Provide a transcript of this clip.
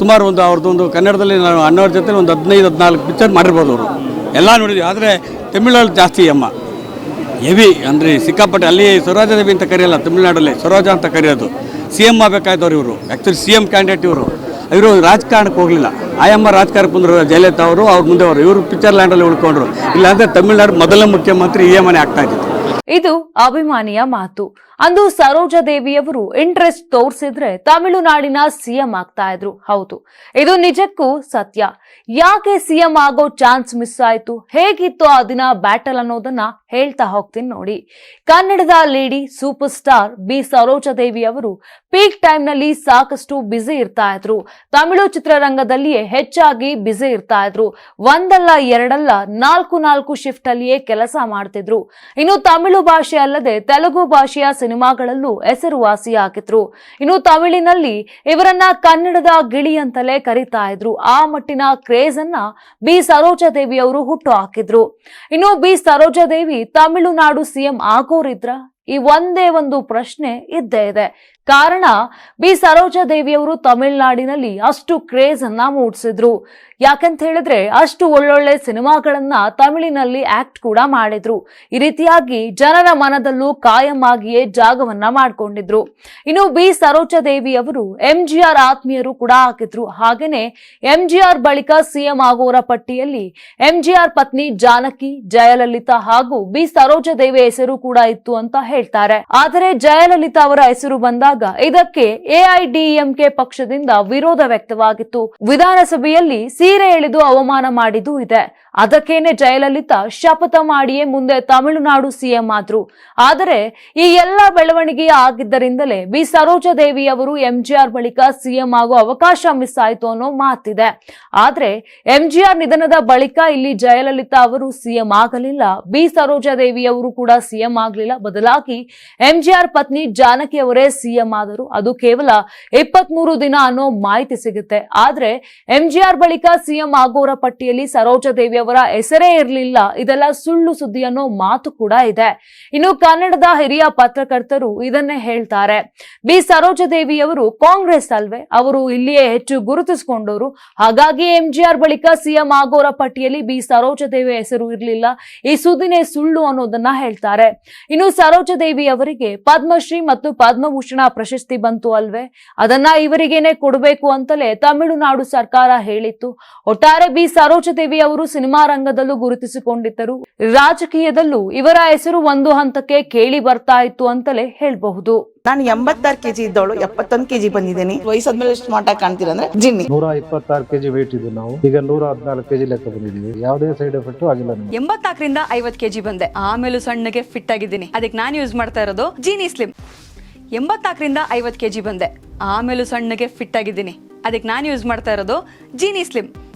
ಸುಮಾರು ಒಂದು ಅವ್ರದ್ದೊಂದು ಕನ್ನಡದಲ್ಲಿ ನಾನು ಅಣ್ಣವ್ರ ಜೊತೆ ಒಂದು ಹದಿನೈದು, ಹದಿನಾಲ್ಕು ಪಿಕ್ಚರ್ ಮಾಡಿರ್ಬೋದು ಅವರು. ಎಲ್ಲ ನೋಡಿದ್ವಿ. ಆದರೆ ತಮಿಳಲ್ಲಿ ಜಾಸ್ತಿ ಅಮ್ಮ. ಹೆವಿ ಅಂದರೆ ಸಿಕ್ಕಾಪಟ್ಟೆ ಅಲ್ಲಿ ಸ್ವರಾಜದೇವಿ ಅಂತ ಕರೆಯಲ್ಲ, ತಮಿಳ್ನಾಡಲ್ಲಿ ಸ್ವರಾಜ ಅಂತ ಕರೆಯೋದು. ಸಿ ಎಂ ಆಗಬೇಕಾಯ್ತವ್ರು ಇವರು. ಆ್ಯಕ್ಚುಲಿ ಸಿ ಎಂ ಕ್ಯಾಂಡಿಡೇಟ್ ಇವರು. ಇವರು ರಾಜಕಾರಣಕ್ಕೆ ಹೋಗಲಿಲ್ಲ. ಆಯಮ್ಮ ರಾಜಕಾರಣಕ್ಕೆ ಬಂದರು ಜಯಲಲಿತಾ ಅವರು, ಅವ್ರ ಮುಂದೆ ಅವರು. ಇವರು ಪಿಕ್ಚರ್ ಲ್ಯಾಂಡಲ್ಲಿ ಉಳ್ಕೊಂಡ್ರು. ಇಲ್ಲಾಂದರೆ ತಮಿಳ್ನಾಡು ಮೊದಲ ಮುಖ್ಯಮಂತ್ರಿ ಈ ಎಂ ಆಗ್ತಾ ಇದ್ದಿತ್ತು. ಇದು ಅಭಿಮಾನಿಯ ಮಾತು. ಅಂದು ಸರೋಜಾ ದೇವಿಯವರು ಇಂಟ್ರೆಸ್ಟ್ ತೋರಿಸಿದ್ರೆ ತಮಿಳುನಾಡಿನ ಸಿಎಂ ಆಗ್ತಾ ಇದ್ರು. ಹೌದು, ಇದು ನಿಜಕ್ಕೂ ಸತ್ಯ. ಯಾಕೆ ಸಿಎಂ ಆಗೋ ಚಾನ್ಸ್ ಮಿಸ್ ಆಯ್ತು? ಹೇಗಿತ್ತು ಆ ದಿನ ಬ್ಯಾಟಲ್ ಅನ್ನೋದನ್ನ ಹೇಳ್ತಾ ಹೋಗ್ತೀನಿ ನೋಡಿ. ಕನ್ನಡದ lady super star B Saroja Devi ಅವರು ಪೀಕ್ ಟೈಮ್ನಲ್ಲಿ ಸಾಕಷ್ಟು ಬ್ಯುಸಿ ಇರ್ತಾ ಇದ್ರು. ತಮಿಳು ಚಿತ್ರರಂಗದಲ್ಲಿಯೇ ಹೆಚ್ಚಾಗಿ ಬ್ಯುಸಿ ಇರ್ತಾ ಇದ್ರು. ಒಂದಲ್ಲ, ಎರಡಲ್ಲ, ನಾಲ್ಕು ನಾಲ್ಕು ಶಿಫ್ಟ್ ಅಲ್ಲಿಯೇ ಕೆಲಸ ಮಾಡ್ತಿದ್ರು. ಇನ್ನು ತಮಿಳು ಭಾಷೆ ಅಲ್ಲದೆ ತೆಲುಗು ಭಾಷೆಯ ಸಿನಿಮಾಗಳಲ್ಲೂ ಹೆಸರುವಾಸಿಯಾಗಿದ್ರು ಇನ್ನು ತಮಿಳಿನಲ್ಲಿ ಇವರನ್ನ ಕನ್ನಡದ ಗಿಳಿ ಅಂತಲೇ ಕರೀತಾ ಇದ್ರು. ಆ ಮಟ್ಟಿನ ಕ್ರೇಜ್ ಅನ್ನ ಬಿ ಸರೋಜಾದೇವಿ ಅವರು ಹುಟ್ಟು ಹಾಕಿದ್ರು. ಇನ್ನು ಬಿ. ಸರೋಜಾದೇವಿ ತಮಿಳುನಾಡು ಸಿಎಂ ಆಗೋರಿದ್ರ ಈ ಒಂದೇ ಒಂದು ಪ್ರಶ್ನೆ ಇದ್ದೇ ಇದೆ. ಕಾರಣ, ಬಿ. ಸರೋಜಾ ದೇವಿಯವರು ತಮಿಳುನಾಡಿನಲ್ಲಿ ಅಷ್ಟು ಕ್ರೇಜ್ ಅನ್ನ ಮೂಡಿಸಿದ್ರು. ಯಾಕಂತ ಹೇಳಿದ್ರೆ ಅಷ್ಟು ಒಳ್ಳೊಳ್ಳೆ ಸಿನಿಮಾಗಳನ್ನ ತಮಿಳಿನಲ್ಲಿ ಆಕ್ಟ್ ಕೂಡ ಮಾಡಿದ್ರು. ಈ ರೀತಿಯಾಗಿ ಜನರ ಮನದಲ್ಲೂ ಕಾಯಂ ಆಗಿಯೇ ಜಾಗವನ್ನ ಮಾಡ್ಕೊಂಡಿದ್ರು. ಇನ್ನು ಬಿ. ಸರೋಜಾ ದೇವಿ ಅವರು ಎಂ ಜಿ ಆರ್ ಆತ್ಮೀಯರು ಕೂಡ ಹಾಕಿದ್ರು. ಹಾಗೇನೆ ಎಂ ಜಿ ಆರ್ ಬಳಿಕ ಸಿಎಂ ಆಗೋರ ಪಟ್ಟಿಯಲ್ಲಿ ಎಂ ಜಿ ಆರ್ ಪತ್ನಿ ಜಾನಕಿ, ಜಯಲಲಿತಾ ಹಾಗೂ ಬಿ. ಸರೋಜಾ ದೇವಿ ಹೆಸರು ಕೂಡ ಇತ್ತು ಅಂತ ಹೇಳ್ತಾರೆ. ಆದರೆ ಜಯಲಲಿತಾ ಅವರ ಹೆಸರು ಬಂದಾಗ ಇದಕ್ಕೆ ಎಐಡಿಎಂಕೆ ಪಕ್ಷದಿಂದ ವಿರೋಧ ವ್ಯಕ್ತವಾಗಿತ್ತು. ವಿಧಾನಸಭೆಯಲ್ಲಿ ಸೀರೆ ಎಳೆದು ಅವಮಾನ ಮಾಡಿದ್ದು ಇದೆ. ಅದಕ್ಕೇನೆ ಜಯಲಲಿತಾ ಶಪಥ ಮಾಡಿಯೇ ಮುಂದೆ ತಮಿಳುನಾಡು ಸಿಎಂ ಆದ್ರು. ಆದರೆ ಈ ಎಲ್ಲ ಬೆಳವಣಿಗೆ ಆಗಿದ್ದರಿಂದಲೇ ಬಿ ಸರೋಜಾದೇವಿ ಅವರು ಎಂಜಿಆರ್ ಬಳಿಕ ಸಿಎಂ ಆಗೋ ಅವಕಾಶ ಮಿಸ್ ಆಯಿತು ಅನ್ನೋ ಮಾತಿದೆ. ಆದ್ರೆ ಎಂಜಿಆರ್ ನಿಧನದ ಬಳಿಕ ಇಲ್ಲಿ ಜಯಲಲಿತಾ ಅವರು ಸಿಎಂ ಆಗಲಿಲ್ಲ, ಬಿ ಸರೋಜಾದೇವಿ ಅವರು ಕೂಡ ಸಿಎಂ ಆಗಲಿಲ್ಲ. ಬದಲಾಗಿ ಎಂಜಿಆರ್ ಪತ್ನಿ ಜಾನಕಿ ಅವರೇ ಸಿಎಂ ಆದರು. ಅದು ಕೇವಲ ಇಪ್ಪತ್ಮೂರು ದಿನ ಅನ್ನೋ ಮಾಹಿತಿ ಸಿಗುತ್ತೆ. ಆದ್ರೆ ಎಂಜಿಆರ್ ಬಳಿಕ ಸಿಎಂ ಆಗೋರ ಪಟ್ಟಿಯಲ್ಲಿ ಸರೋಜಾ ದೇವಿ ಅವರ ಹೆಸರೇ ಇರಲಿಲ್ಲ. ಇದೆಲ್ಲ ಸುಳ್ಳು ಸುದ್ದಿ ಅನ್ನೋ ಮಾತು ಕೂಡ ಇದೆ. ಇನ್ನು ಕನ್ನಡದ ಹಿರಿಯ ಪತ್ರಕರ್ತರು ಇದನ್ನೇ ಹೇಳ್ತಾರೆ. ಬಿ. ಸರೋಜಾ ದೇವಿ ಅವರು ಕಾಂಗ್ರೆಸ್ ಅಲ್ವೇ? ಅವರು ಇಲ್ಲಿಯೇ ಹೆಚ್ಚು ಗುರುತಿಸಿಕೊಂಡವರು. ಹಾಗಾಗಿ ಎಂಜಿಆರ್ ಬಳಿಕ ಸಿಎಂ ಆಗೋರ ಪಟ್ಟಿಯಲ್ಲಿ ಬಿ. ಸರೋಜದೇವಿ ಹೆಸರು ಇರಲಿಲ್ಲ. ಈ ಸುದ್ದಿನೇ ಸುಳ್ಳು ಅನ್ನೋದನ್ನ ಹೇಳ್ತಾರೆ. ಇನ್ನು ಸರೋಜದೇವಿ ಅವರಿಗೆ ಪದ್ಮಶ್ರೀ ಮತ್ತು ಪದ್ಮಭೂಷಣ ಪ್ರಶಸ್ತಿ ಬಂತು ಅಲ್ವೇ? ಅದನ್ನ ಇವರಿಗೇನೆ ಕೊಡಬೇಕು ಅಂತಲೇ ತಮಿಳುನಾಡು ಸರ್ಕಾರ ಹೇಳಿತ್ತು. ಒಟ್ಟಾರೆ ಬಿ. ಸರೋಜದೇವಿ ಅವರು ಸಿನಿಮಾ ರಂಗದಲ್ಲೂ ಗುರುತಿಸಿಕೊಂಡಿದ್ದರು. ರಾಜಕೀಯದಲ್ಲೂ ಇವರ ಹೆಸರು ಒಂದು ಹಂತಕ್ಕೆ ಕೇಳಿ ಬರ್ತಾ ಇತ್ತು ಅಂತಲೇ ಹೇಳಬಹುದು. ನಾನು ಎಂಬತ್ತಾರು ಕೆಜಿ ಇದ್ದವಳು ಎಪ್ಪತ್ತೊಂದು ಕೆಜಿ ಬಂದಿದ್ದೀನಿ. ವಯಸ್ಸಾದ್ಮೇಲೆ ಎಷ್ಟು ಮಾಟ ಕಾಣ್ತೀರ ಅಂದ್ರೆ ಜಿನ್ನಿ. ನೂರ ಇಪ್ಪತ್ತಾರು ಕೆಜಿ ವೇಟ್ ಇದ್ದು ನಾವು. ಈಗ ನೂರ ಹದಿನಾಲ್ಕು ಕೆಜಿ ಲೆಕ್ಕ ಬಂದಿದ್ದೀವಿ. ಯಾವುದೇ ಸೈಡ್ ಎಫೆಕ್ಟ್ ಆಗಿಲ್ಲ ನಮಗೆ. ಎಂಬತ್ನಾಲ್ಕರಿಂದ ಐವತ್ ಕೆಜಿ ಬಂದೆ. ಆಮೇಲೂ ಸಣ್ಣಗೆ ಫಿಟ್ ಆಗಿದ್ದೀನಿ. ಅದಕ್ಕೆ ನಾನು ಯೂಸ್ ಮಾಡ್ತಾ ಇರೋದು ಜೀನಿ ಸ್ಲಿಮ್ ಎಂಬತ್ನಾಲ್ಕರಿಂದ ಐವತ್ತು ಕೆಜಿ ಬಂದೆ. ಆಮೇಲೂ ಸಣ್ಣಗೆ ಫಿಟ್ ಆಗಿದ್ದೀನಿ. ಅದಕ್ಕೆ ನಾನು ಯೂಸ್ ಮಾಡ್ತಾ ಇರೋದು ಜೀನಿ ಸ್ಲಿಮ್